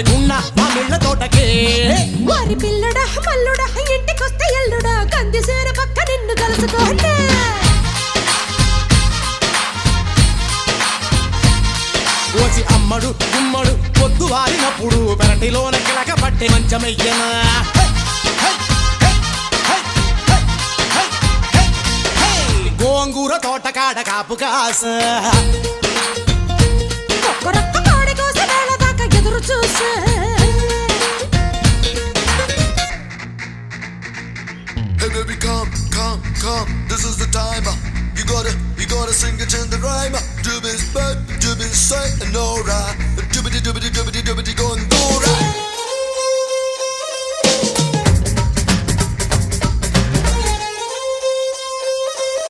పళ్ళ తోటకే. వారి పిల్లడా మల్లుడా ఇంటికొస్తే ఎల్లుడా కంది సేర పక్క నిన్ను కలుసుకోండి ఓసి అమ్మడు గుమ్మడు పొద్దు వారినప్పుడు పెరటిలోన కిలక పట్టి మంచమయ్యనా! గోంగూర తోటకాడ కాపు కాస. Hey baby, come, come, come. This is the time. You gotta, you gotta sing it in the rhyme. Do be bad, do be and alright.